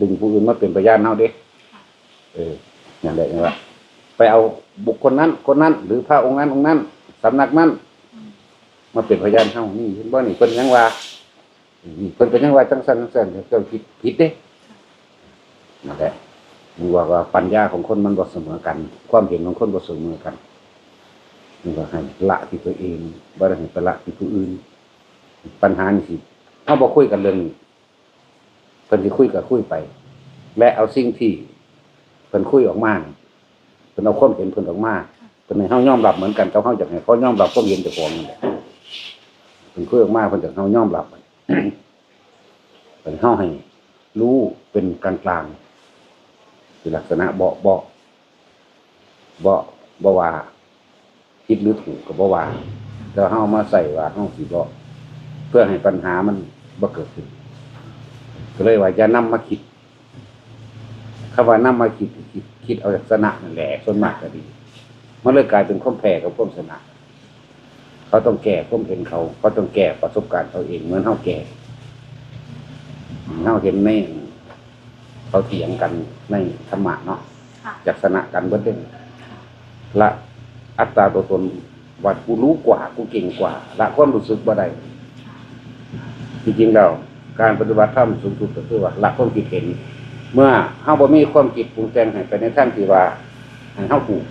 ดึงผู้อื่นมาเป็นพยานเฮาเด้เอออย่างไรอย่างว่าไปเอาบุคคลนั้น คนนั้น หรือพระองค์นั้นองค์นั้นสำนักนั้น มาเป็นพยานเฮานี่เห็นบ่นี่เพิ่นยังว่านี่เพิ่นเป็นยังว่าจังซั่นจังซั่นเจ้าผิดผิดเด้นั่นแหละมึงว่าว่าปัญญาของคนมันบ่เสมอกัน ความเห็นของคนบ่เสมอกันมึงก็ให้ละที่ตัวเองบ่ได้ให้ไปละที่ผู้อื่น ปัญหานี่สิเฮาบ่คุยกันเรื่องนี้เพิ่นสิคุยก็คุยไป และเอาสิ่งที่เพิ่นคุยออกมาเพิ่นเอาความเห็นเพิ่นออกมาเพิ่นให้เฮายอมรับเหมือนกันกับเฮาอยากให้เขายอมรับความเห็นเจ้าของนั่นแหละเพิ่นคุยออกมาเพิ่นจะเฮายอมรับเพิ่นเฮาให้รู้เป็นกลางกลางคือลักษณะเบาเบาเบาเบ่ว่าผิดหรือถูกก็บ่ว่าแต่เฮามาใส่ว่าเฮาสิบ่เพื่อให้ปัญหามันบ่เกิดขึ้น ก็เลยว่าอย่านำมาคิดคำว่านำมาคิดคิดคิดเอาลักษณะนั่นแหละส่วนมากก็ดี มันเลยกลายเป็นความแพ้กับความชนะเขาต้องแก้ความเห็นเขาเขาต้องแก้ประสบการณ์เขาเองเหมือนเขาแก่เขาเห็นในเขาเถียงกันในธรรมะเนาะค่ะจากสนะกันเบิ้ลเด่นละอัตราตัวตนว่ากูรู้กว่ากูเก่งกว่า ละความรู้สึกบ่ได้จริงๆแล้ว การปฏิบัติธรรมสูงสุดก็คือว่าละความคิดเห็น เมื่อเฮาบ่มีความคิดปรุงแต่งให้ไปในทางที่ว่าให้เฮาถูก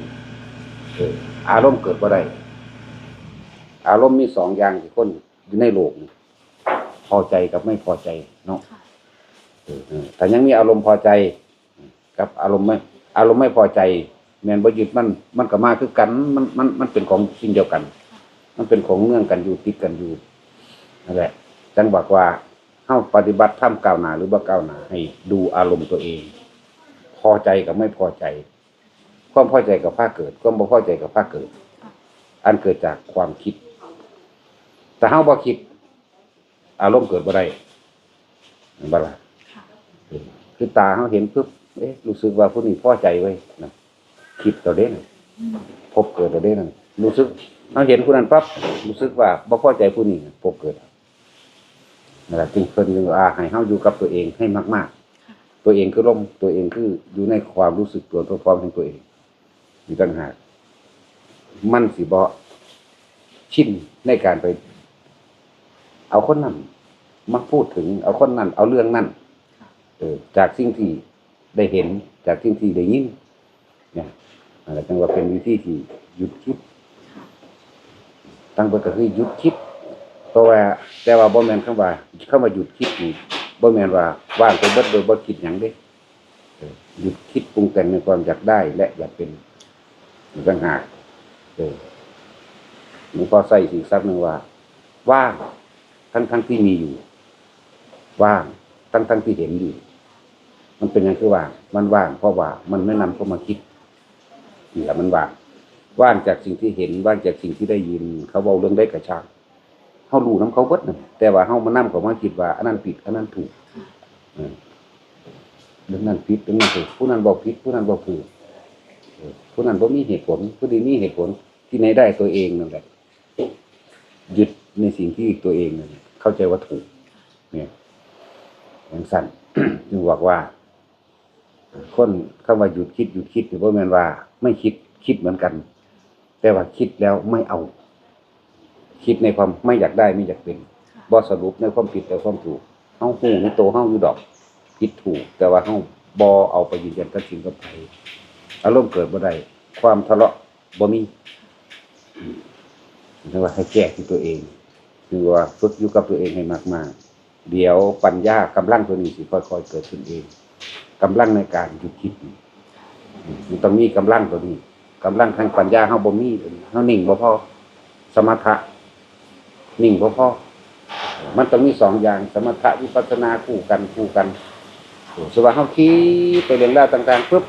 อารมณ์เกิดบ่ได้อารมณ์มีสองอย่างที่คนอยู่ในโลกนี่พอใจกับไม่พอใจเนาะค่ะแต่ยังมีอารมณ์พอใจกับอารมณ์ไม่ อารมณ์ไม่พอใจแมนบ่ยึดมันมันก็มาคือกันมันมันมันเป็นของสิ่งเดียวกัน มันเป็นของเนื่องกันอยู่ติดกันอยู่นั่นแหละจังบอกว่า เฮาปฏิบัติท่ามก้าวหน้าหรือบ่ก้าวหน้าให้ดูอารมณ์ตัวเอง พอใจกับไม่พอใจความพอใจกับภาคเกิดความบ่พอใจกับภาคเกิด อันเกิดจากความคิด แต่เฮาบ่คิด อารมณ์เกิดบ่ได้เห็นบ่ล่ะค่ะเออคือตาเฮาเห็นปุ๊บเอ๊ะรู้สึกว่าผู้นี้พอใจเว้ยนะคิดตัวเด้นั่นอืมพบเกิดตัวเด้นั่นรู้สึกเฮาเห็นผู้นั้นปั๊บรู้สึกว่าบ่พอใจผู้นี้น่ะพบเกิด นั่นแหละจึงเพิ่นจึงว่าให้เฮาอยู่กับตัวเองให้มาก ๆ ตัวเองคือลมตัวเองคืออยู่ในความรู้สึกตัวตัวพร้อมของตัวเองอยู่ต่างหากมันสิบ่ชินในการไป เอาคนนั้นมาพูดถึง เอาคนนั้น เอาเรื่องนั้นเออจากสิ่งที่ได้เห็นจากสิ่งที่ได้ยินเนี่ยอะไรจังว่าเป็นวิธีที่หยุดคิดตั้งเปิดก็คือหยุดคิด เพราะว่าแต่ว่าบ่แม่นคำว่าคำว่าหยุดคิดนี่บ่แมนว่าว่างไปเบิดโดยบ่คิดหยังเด้หยุดคิดปรุงแต่งในความอยากได้ และอยากเป็นต่างหากเออหลวงพ่อใส่สิ่งสักหนึ่งว่า ว่างทั้งทั้งที่มีอยู่ ว่างทั้งทั้งที่เห็นอยู่ มันเป็นอย่างคือว่างมันว่างเพราะว่า มันไม่นำเข้ามาคิดนี่แหละมันว่างว่างจากสิ่งที่เห็นว่างจากสิ่งที่ได้ยิน เขาเว้าเรื่องได้กระชาก เขารู้น้ำเขาเบิดน่ะแต่ว่าเขามานั่งเขามาคิดว่าอันนั้นผิดอันนั้นถูกเออเรื่องนั้นผิดเรื่องนั้นถูกผู้นั้นบอกผิดผู้นั้นบอกถูกผู้นั้นบ่มีเหตุผล ผู้นี้มีเหตุผลที่ไหนได้ตัวเองนั่นแหละยึดในสิ่งที่ตัวเองนั่นเข้าใจว่าถูก เนี่ยอย่างสั้นจึงบอกว่า คนคำว่าหยุดคิดหยุดคิดหรือว่าแมนว่า ไม่คิดคิดเหมือนกัน แต่ว่าคิดแล้วไม่เอา คิดในความไม่อยากได้ไม่อยากเป็นบ่สรุปในความผิดแต่ความถูกเฮาหูในโตวเฮาอยู่ดอกผิดถูก แต่ว่าเฮาบ่เอาไปยืนยันกับสิ่งกับใครอารมณ์เกิดบ่ได้ความทะเลาะบ่มีอืมเรียกว่าให้แก้ที่ตัวเองคือว่าฝึกอยู่กับตัวเองให้มากๆ เดี๋ยวปัญญากำลังตัวนี้สิค่อยๆเกิดขึ้นเองกำลังในการหยุดคิดนี่อืมมันต้องมีกำลังตัวนี้กำลังทางปัญญาเฮาบ่มีตัวนี้เฮานิ่งบ่พอสมถะ นิ่งบ่พอมันต้องมีสองอย่างสมถะวิปัสสนาคู่กันคู่กันสว่าเฮาคิดไปเรื่องราวต่างๆปุ๊บ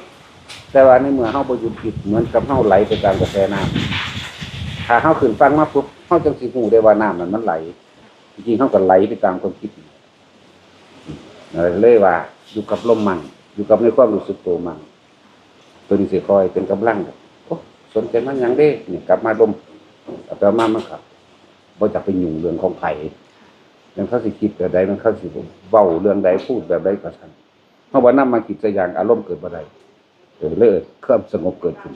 แต่ว่าในเมื่อเฮาบ่หยุดคิดเหมือนกับเฮาไหลไปตามกระแสน้ำถ้าเฮาขึ้นฟังมาปุ๊บเฮาจังสิฮู้ได้ว่าน้ำนั้นมันไหล จริงๆเฮาก็ไหลไปตามความคิดนั่นเลยว่า อยู่กับลมมันอยู่กับในความรู้สึกตัวมันตัวนี้สิคอยเป็นกำลังโอ้สนใจมันยังเด้เนี่ยกลับมาลมกลับมามันครั บบ่จะไปยุ่งเรื่องของไผยังเขาสิคิดแบบใดมันเขาสิเว้าเรื่องใดพูดแบบใดก็ซั่นเฮาบ่นำมาคิดซะอย่างอารมณ์เกิดบ่ได้เออเลยความสงบเกิดขึ้น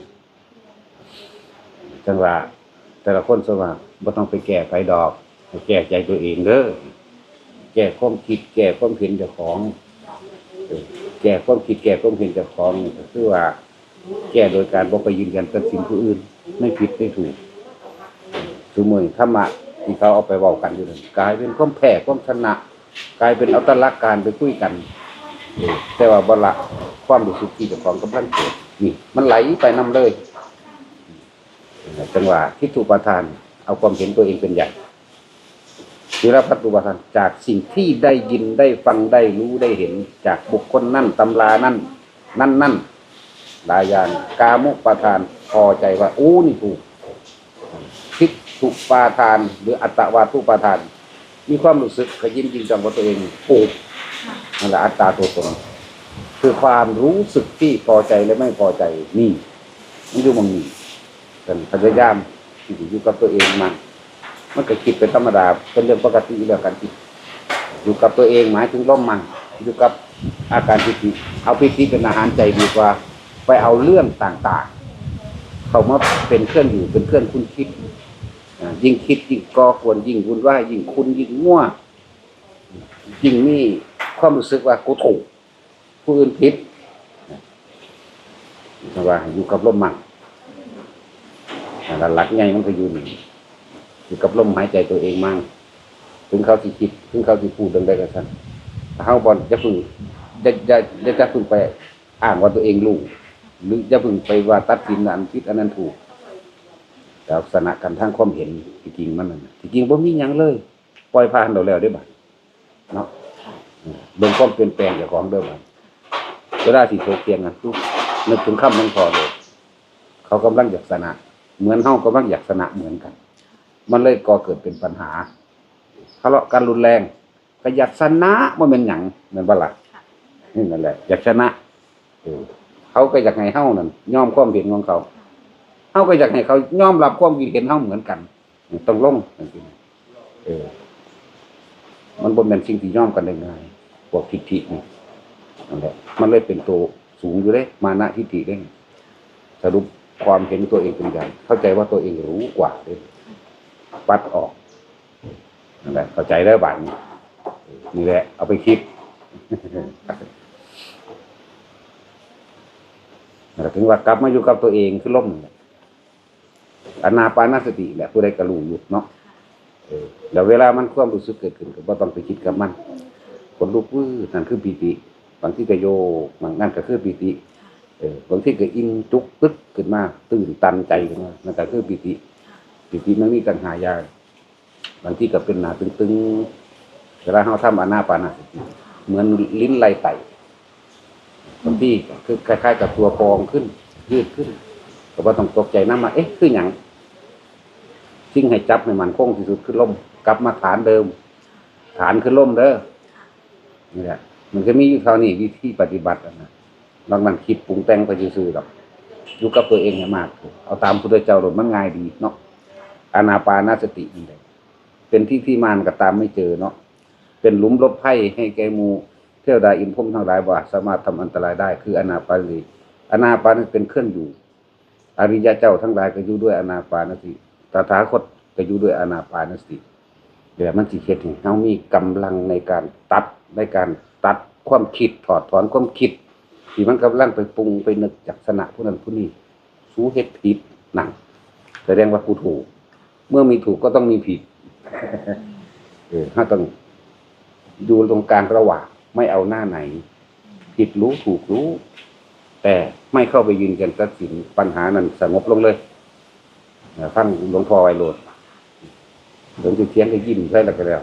จังหว่าแต่ละคนสว่าบ่ต้องไปแก้ไผดอกแก้ใจตัวเองเด้อแก้ความคิด แก้ความเห็นเจ้าของแก้ความคิดแก้ความเห็นเจ้าของคือว่า แก้โดยการบ่ไปยืนยันตัดสินผู้อื่น ไม่ผิดไม่ถูกสมมติธรรมะ ที่เขาเอาไปเว้ากันอยู่นั่นกลายเป็นความแพ้ความชนะ กลายเป็นเอาตลักการไปคุยกันแต่ว่าบละความรู้สึกที่เจ้าของกำลังเกิดนี่ มันไหลไปนํเลยจังหวะทิฏฐุปาทาน เอาความเห็นตัวเองเป็นใหญ่ศีลพัตตุปาทานจากสิ่งที่ได้ยินได้ฟังได้รู้ได้เห็น จากบุคคลนั่นตำรานั่นนั่นนั่นลายยางกามุปาทานพอใจว่าอู้นี่ถูก ทิฏฐุปาทาน หรืออัตตวาทุปาทาน มีความรู้สึกขยินจริงจังว่าตัวเองถูกนั่นแหละอัตตาตัวตนคือความรู้สึกที่พอใจและไม่พอใจนี่มันอยู่ตรงนี้กันพยายามที่จะอยู่กับตัวเองมันมันก็คิดเป็นธรรมดาเป็นเรื่องปกติเรื่องการคิดอยู่กับตัวเองหมายถึงล่มมันอยู่กับอาการพิธีเอาพิธีเป็นอาหารใจดีกว่า ไปเอาเรื่องต่างๆ เข้ามาเป็นเครื่องอยู่เป็นเครื่องคุณคิดอ่า ยิ่งคิดยิ่งก่อควรยิ่งวุ่นวายยิ่งคุณยิ่งง่วยิ่งมีความรู้สึกว่ากูถูกผู้อื่นผิดนะว่าอยู่กับลมมันนั่หลักใหญ่มันก็อยู่นี่อยู่กับลมหายใจตัวเองมั่งถึงเขาสิคิด ถึงเขาสิพูดดังใดก็ซั่นถ้าเฮาบ่จะพึ่งจะจะจะจะพึ่งไปอ้างว่าตัวเองรู้หรือจะพึ่งไปว่าตัดสินอันผิดอันนั้นถูก ลักษณะกันทางความเห็นที่จริงมันนั่นน่ะที่จริงบ่มีหยังเลย ปล่อยผ่านเราแล้วได้อบัดเนาะอืมเบิ่งความเปลี่ยนแปลงเจ้าของเด้อบัดเวลาที่โตเถียงกันทุกนึกถึงคำนั้นพอเลยเขากำลังอยากชนะ เหมือนเฮากำลังอยากชนะเหมือนกัน มันเลยก่อเกิดเป็นปัญหาทะเลาะกันรุนแรงก็อยากชนะว่าเป็นหยังเหมือนบ่ล่ะนี่นั่นแหละ อยากชนะเออเขาก็อยากให้เฮานั่นยอมความเห็นของเขา เฮาก็อยากให้เขายอมรับความคิดเห็นเฮาเหมือนกันต้องลงจริงเออ มันบ่แม่นสิ่งที่ยอมกันได้ง่ายพวกทิฏฐินี่นั่นแหละมันเลยเป็นตัวสูงอยู่เด้มานะทิฏฐิเด้สรุปความเห็นตัวเองเป็นใหญ่เข้าใจว่าตัวเองรู้กว่าเลยปัดออกนั่นแหละเข้าใจได้วบัดนี้นี่แหละ เอาไปคิดแหละถึงว่ากลับมาอยู่กับตัวเองคือล่มเนี่ย อนาปานสติแหละผู้ใดกระลูอยู่เนาะเออแล้วเวลามันความรู้สึกเกิดขึ้นก็บ่ต้องไปคิดกับมันคนลุกวื้อนั่นคือปีติบางที่ก็โยกบางนั่นก็คือปีติเออบางทีก็อินจุกตึ๊ดขึ้นมาตื่นตันใจขึ้นมานั่นก็คือปิติปิติมันมีตัณหายาบางทีก็เป็นหนาตึงๆเวลาเราทำอานาปานาสติเหมือนลิ้นไหลไตบางทีก็คือคล้าย ๆ กับตัวพองขึ้นยืดขึ้นก็ว่าต้องตกใจน้ำมาเอ๊ะคืออย่าง ทิ้งให้จับให้มันคงที่สุดขึ้นล่มกลับมาฐานเดิม ฐานขึ้นล่มเด้อนี่แหละมันก็มีอยู่เท่านี้วิธีปฏิบัติอะนะบางมันคิดปรุงแต่งไปซื่อๆดอกอยู่กับตัวเองให้มาก เอาตามพุทธเจ้าหลดมันง่ายดีเนาะอานาปานาสตินี่แหละเป็นที่ที่มานก็ตามไม่เจอเนาะเป็นหลุมลบไพ่ให้แกมูเที่ยวดาอินพรหมทั้งหลายว่าสามารถทำอันตรายได้ คืออนาปานีอนาปานเป็นเครื่องอยู่ อริยเจ้าทั้งหลายก็อยู่ด้วยอนาปานสติ ตถาคตก็อยู่ด้วยอนาปานสติเดี๋ยวมันสิเฮ็ดให้เฮามีกำลังในการตัดในการตัดความคิดถอดถอนความคิด ที่มันกำลังไปปรุงไปนึกจากสนะผู้นั้นผู้นี้สู้เฮ็ดผิดนั่นแสดงว่ากูถูก เมื่อมีถูกก็ต้องมีผิด เออถ้าต้องดูตรงกลางระหว่างไม่เอาหน้าไหน ผิดรู้ถูกรู้ แต่ไม่เข้าไปยืนกันตัดสินปัญหานั้นสงบลงเลย ฟังหลวงพ่อไวโรดหลวงจุเทียนก็ยิ้มใช่แล้วก็แล้ว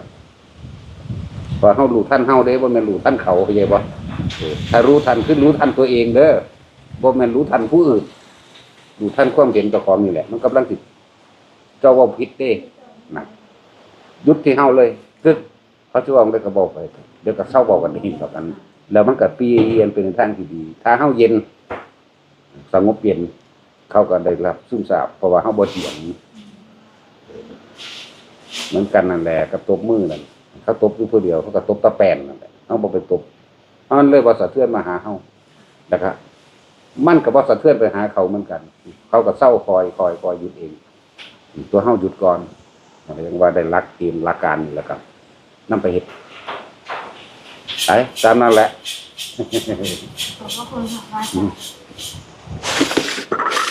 พอเฮารู้ท่านเฮาได้บ่แม่นรู้ท่านเขาเข้าใจบ่ถ้ารู้ทันคือรู้ทันตัวเองเด้อบ่แม่นรู้ทันผู้อื่นรู้ทันความเห็นเจ้าของนี่แหละ มันกำลังสิเจ้าว่าผิดเด้นะยุดที่เฮาเลยกึกเขาจะว่าได้ก็บอกไป เดี๋ยวก็เศร้าบอกกันเองต่อกัน แล้วมันก็ปลี่ยนเป็นทางที่ดี ถ้าเฮาเย็นสงบเย็น เขาก็ได้รับซึมซาบเพราะว่าเฮาบ่เถียงเหมือนกันนั่นแหละกับตบมือนั่นเขาตบอยู่ผู้เดียวเขาก็ตบตะแปนนั่นแหละเฮาบ่ไปตบเฮมันเลยบ่สะเทือนมาหาเฮาแล้วก็มันก็บ่สะเทือนไปหาเขาเหมือนกัน เขาก็เศร้าคอยคอยคอยหยุดเอง ตัวเฮาหยุดก่อนอะไรยังว่าได้รักทีมรักการนี่แหล้วก็นํไปเฮ็ดไปตามนั้นแหละขอบพระคุณค่ะ